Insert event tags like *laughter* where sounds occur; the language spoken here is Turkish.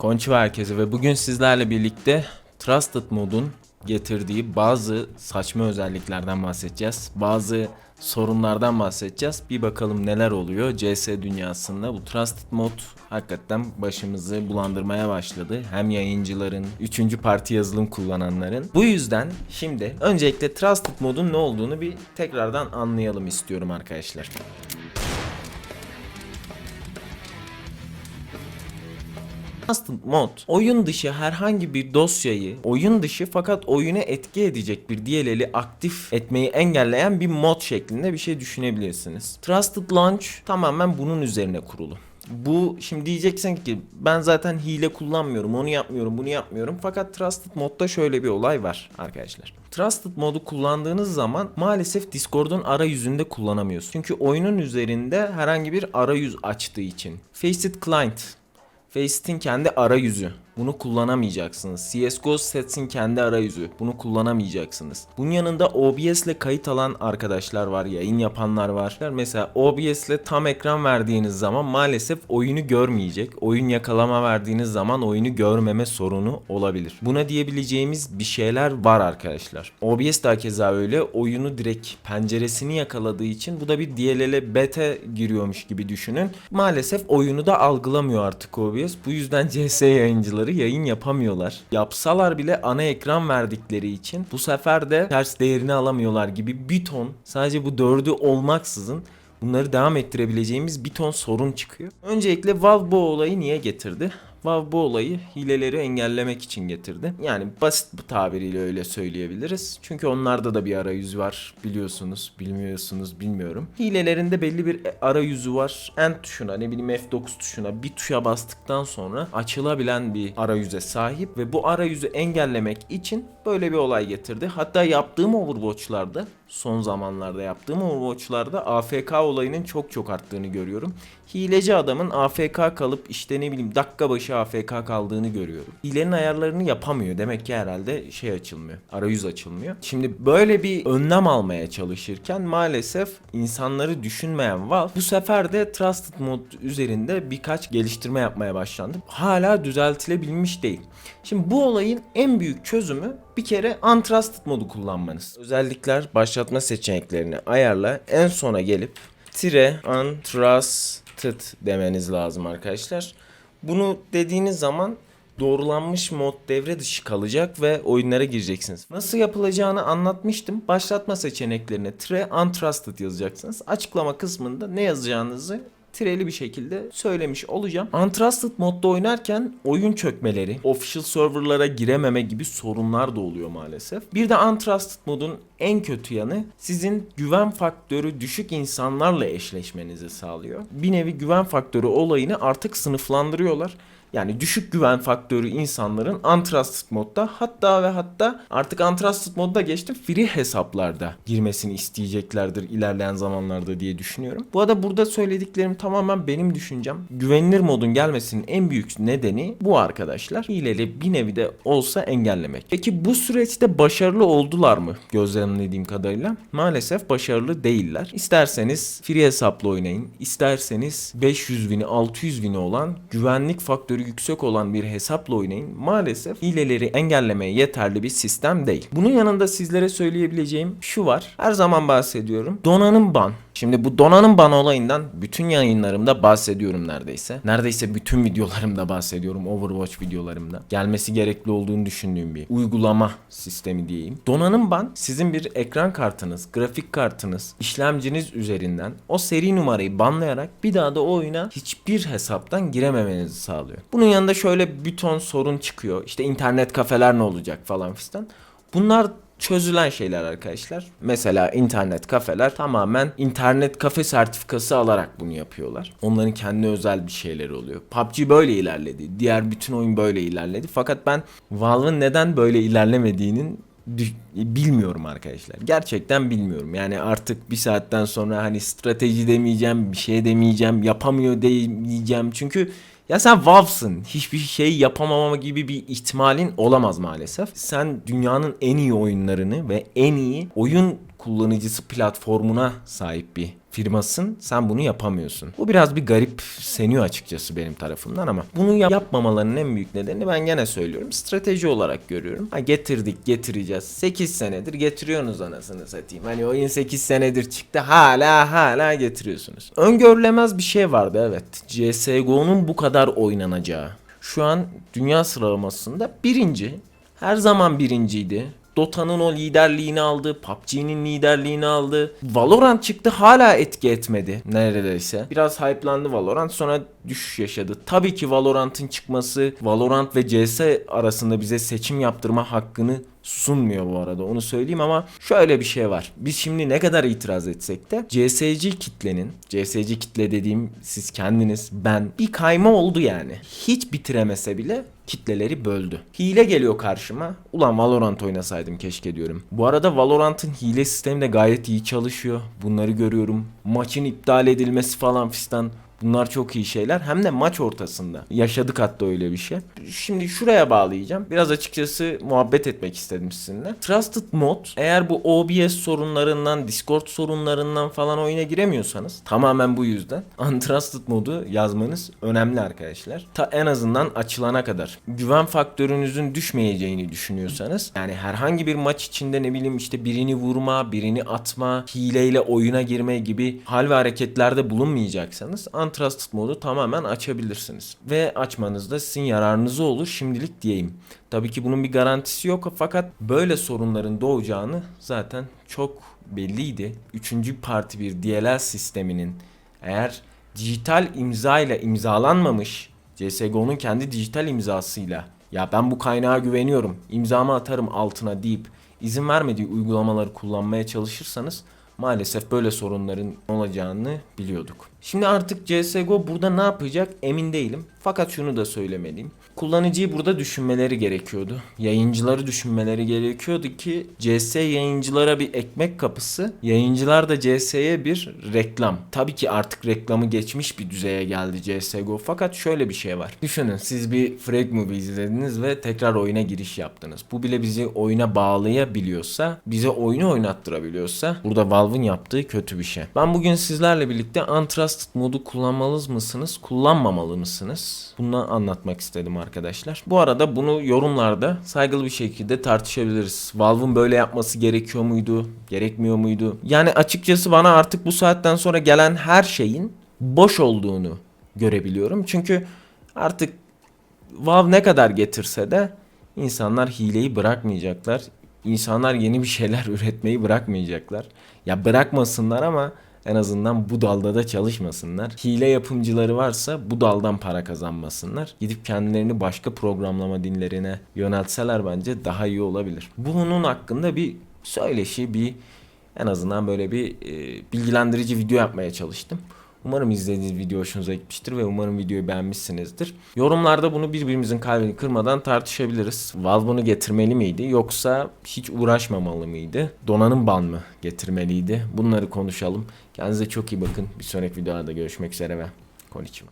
Konnichiwa herkese ve bugün sizlerle birlikte Trusted modun getirdiği bazı saçma özelliklerden bahsedeceğiz. Bazı sorunlardan bahsedeceğiz. Bir bakalım neler oluyor CS dünyasında. Bu Trusted mod hakikaten başımızı bulandırmaya başladı. Hem yayıncıların, üçüncü parti yazılım kullananların. Bu yüzden şimdi öncelikle Trusted modun ne olduğunu bir tekrardan anlayalım istiyorum arkadaşlar. Trusted mod oyun dışı herhangi bir dosyayı oyun dışı fakat oyuna etki edecek bir DLL'i aktif etmeyi engelleyen bir mod şeklinde bir şey düşünebilirsiniz. Trusted Launch tamamen bunun üzerine kurulu. Bu şimdi diyeceksin ki ben zaten hile kullanmıyorum, onu yapmıyorum, bunu yapmıyorum. Fakat Trusted modda şöyle bir olay var arkadaşlar. Trusted modu kullandığınız zaman maalesef Discord'un arayüzünde kullanamıyorsunuz. Çünkü oyunun üzerinde herhangi bir arayüz açtığı için. Faceit Client Facet'in kendi arayüzü. Bunu kullanamayacaksınız. CSGO Sets'in kendi arayüzü. Bunu kullanamayacaksınız. Bunun yanında OBS ile kayıt alan arkadaşlar var, yayın yapanlar var. Mesela OBS ile tam ekran verdiğiniz zaman maalesef oyunu görmeyecek. Oyun yakalama verdiğiniz zaman oyunu görmeme sorunu olabilir. Buna diyebileceğimiz bir şeyler var arkadaşlar. OBS de keza öyle. Oyunu direkt penceresini yakaladığı için bu da bir DLL beta giriyormuş gibi düşünün. Maalesef oyunu da algılamıyor artık OBS. Bu yüzden CS yayıncıları yayın yapamıyorlar. Yapsalar bile ana ekran verdikleri için bu sefer de ters değerini alamıyorlar gibi bir ton sadece bu dördü olmaksızın bunları devam ettirebileceğimiz bir ton sorun çıkıyor. Öncelikle Valve bu olayı niye getirdi? Valve bu olayı hileleri engellemek için getirdi. Yani basit bu tabiriyle öyle söyleyebiliriz. Çünkü onlarda da bir arayüz var biliyorsunuz, bilmiyorsunuz bilmiyorum. Hilelerinde belli bir arayüzü var. End tuşuna ne bileyim F9 tuşuna bir tuşa bastıktan sonra açılabilen bir arayüze sahip ve bu arayüzü engellemek için böyle bir olay getirdi. Hatta yaptığım Overwatch'larda son zamanlarda yaptığım Overwatch'larda AFK olayının çok çok arttığını görüyorum. Hileci adamın AFK kalıp işte ne bileyim dakika başı AFK kaldığını görüyorum. Hilenin ayarlarını yapamıyor. Demek ki herhalde şey açılmıyor. Arayüz açılmıyor. Şimdi böyle bir önlem almaya çalışırken maalesef insanları düşünmeyen Valve bu sefer de Trusted mod üzerinde birkaç geliştirme yapmaya başlandı. Hala düzeltilebilmiş değil. Şimdi bu olayın en büyük çözümü bir kere Untrusted modu kullanmanız. Özellikler başlatma seçeneklerini ayarla. En sona gelip tire untrusted demeniz lazım arkadaşlar. Bunu dediğiniz zaman doğrulanmış mod devre dışı kalacak ve oyunlara gireceksiniz. Nasıl yapılacağını anlatmıştım. Başlatma seçeneklerine tire untrusted yazacaksınız. Açıklama kısmında ne yazacağınızı tireli bir şekilde söylemiş olacağım. Untrusted modda oynarken oyun çökmeleri, official serverlara girememe gibi sorunlar da oluyor maalesef. Bir de Untrusted modun en kötü yanı sizin güven faktörü düşük insanlarla eşleşmenizi sağlıyor. Bir nevi güven faktörü olayını artık sınıflandırıyorlar. Yani düşük güven faktörü insanların Untrusted modda hatta ve hatta artık Untrusted modda geçtim free hesaplarda girmesini isteyeceklerdir ilerleyen zamanlarda diye düşünüyorum. Bu arada burada söylediklerim tamamen benim düşüncem. Güvenilir modun gelmesinin en büyük nedeni bu arkadaşlar. Hileli bir nevi de olsa engellemek. Peki bu süreçte başarılı oldular mı gözlemlediğim kadarıyla? Maalesef başarılı değiller. İsterseniz free hesapla oynayın. isterseniz 500 bini 600 bini olan güvenlik faktörü yüksek olan bir hesapla oynayın. Maalesef hileleri engellemeye yeterli bir sistem değil. Bunun yanında sizlere söyleyebileceğim şu var. Her zaman bahsediyorum. Donanım ban. Şimdi bu donanım ban olayından bütün yayınlarımda bahsediyorum neredeyse. Neredeyse bütün videolarımda bahsediyorum. Overwatch videolarımda. Gelmesi gerekli olduğunu düşündüğüm bir uygulama sistemi diyeyim. Donanım ban sizin bir ekran kartınız, grafik kartınız, işlemciniz üzerinden o seri numarayı banlayarak bir daha da o oyuna hiçbir hesaptan girememenizi sağlıyor. Bunun yanında şöyle bir ton sorun çıkıyor. İşte internet kafeler ne olacak falan fistan. Bunlar çözülen şeyler arkadaşlar. Mesela internet kafeler tamamen internet kafe sertifikası alarak bunu yapıyorlar. Onların kendi özel bir şeyleri oluyor. PUBG böyle ilerledi. Diğer bütün oyun böyle ilerledi. Fakat ben Valve'ın neden böyle ilerlemediğinin bilmiyorum arkadaşlar. Gerçekten bilmiyorum. Yani artık bir saatten sonra hani strateji demeyeceğim, bir şey demeyeceğim, yapamıyor demeyeceğim. Çünkü ya sen Valve'sın. Hiçbir şey yapamama gibi bir ihtimalin olamaz maalesef. Sen dünyanın en iyi oyunlarını ve en iyi oyun kullanıcısı platformuna sahip bir firmasın sen bunu yapamıyorsun. Bu biraz bir garip seniyor açıkçası benim tarafımdan ama bunu yap- yapmamalarının en büyük nedeni ben gene söylüyorum strateji olarak görüyorum. Ha getirdik getireceğiz. 8 senedir getiriyorsunuz anasını satayım. Hani oyun 8 senedir çıktı hala hala getiriyorsunuz. Öngörülemez bir şey vardı evet. CSGO'nun bu kadar oynanacağı. Şu an dünya sıralamasında birinci. Her zaman birinciydi. Dota'nın o liderliğini aldı, PUBG'nin liderliğini aldı. Valorant çıktı hala etki etmedi neredeyse. Biraz hype'landı Valorant sonra düşüş yaşadı. Tabii ki Valorant'ın çıkması Valorant ve CS arasında bize seçim yaptırma hakkını sunmuyor bu arada onu söyleyeyim ama şöyle bir şey var. Biz şimdi ne kadar itiraz etsek de CSC kitlenin, CSC kitle dediğim siz kendiniz, ben bir kayma oldu yani. Hiç bitiremese bile kitleleri böldü. Hile geliyor karşıma. Ulan Valorant oynasaydım keşke diyorum. Bu arada Valorant'ın hile sistemi de gayet iyi çalışıyor. Bunları görüyorum. Maçın iptal edilmesi falan fistan. Bunlar çok iyi şeyler. Hem de maç ortasında. Yaşadık hatta öyle bir şey. Şimdi şuraya bağlayacağım. Biraz açıkçası muhabbet etmek istedim sizinle. Trusted Mod eğer bu OBS sorunlarından, Discord sorunlarından falan oyuna giremiyorsanız tamamen bu yüzden *laughs* Untrusted modu yazmanız önemli arkadaşlar. Ta en azından açılana kadar. Güven faktörünüzün düşmeyeceğini düşünüyorsanız yani herhangi bir maç içinde ne bileyim işte birini vurma, birini atma, hileyle oyuna girme gibi hal ve hareketlerde bulunmayacaksanız Untrusted modu tamamen açabilirsiniz. Ve açmanız da sizin yararınıza olur şimdilik diyeyim. Tabii ki bunun bir garantisi yok fakat böyle sorunların doğacağını zaten çok belliydi. Üçüncü parti bir DLL sisteminin eğer dijital imza ile imzalanmamış CSGO'nun kendi dijital imzasıyla ya ben bu kaynağa güveniyorum imzamı atarım altına deyip izin vermediği uygulamaları kullanmaya çalışırsanız maalesef böyle sorunların olacağını biliyorduk. Şimdi artık CSGO burada ne yapacak emin değilim. Fakat şunu da söylemeliyim. Kullanıcıyı burada düşünmeleri gerekiyordu. Yayıncıları düşünmeleri gerekiyordu ki CS yayıncılara bir ekmek kapısı. Yayıncılar da CS'ye bir reklam. Tabii ki artık reklamı geçmiş bir düzeye geldi CSGO. Fakat şöyle bir şey var. Düşünün siz bir Frag Movie izlediniz ve tekrar oyuna giriş yaptınız. Bu bile bizi oyuna bağlayabiliyorsa, bize oyunu oynattırabiliyorsa burada Valve'ın yaptığı kötü bir şey. Ben bugün sizlerle birlikte Untrusted modu kullanmalı mısınız, kullanmamalı mısınız? Bunu anlatmak istedim arkadaşlar. Bu arada bunu yorumlarda saygılı bir şekilde tartışabiliriz. Valve'ın böyle yapması gerekiyor muydu, gerekmiyor muydu? Yani açıkçası bana artık bu saatten sonra gelen her şeyin boş olduğunu görebiliyorum. Çünkü artık Valve ne kadar getirse de insanlar hileyi bırakmayacaklar. İnsanlar yeni bir şeyler *laughs* üretmeyi bırakmayacaklar. Ya bırakmasınlar ama en azından bu dalda da çalışmasınlar. Hile yapımcıları varsa bu daldan para kazanmasınlar. Gidip kendilerini başka programlama dillerine yöneltseler bence daha iyi olabilir. Bunun hakkında bir söyleşi, bir en azından böyle bir e, bilgilendirici video yapmaya çalıştım. Umarım izlediğiniz video hoşunuza gitmiştir ve umarım videoyu beğenmişsinizdir. Yorumlarda bunu birbirimizin kalbini kırmadan tartışabiliriz. Valve bunu getirmeli miydi yoksa hiç uğraşmamalı mıydı? Donanım ban mı getirmeliydi? Bunları konuşalım. Kendinize çok iyi bakın. Bir sonraki videolarda görüşmek üzere ve konnichiwa.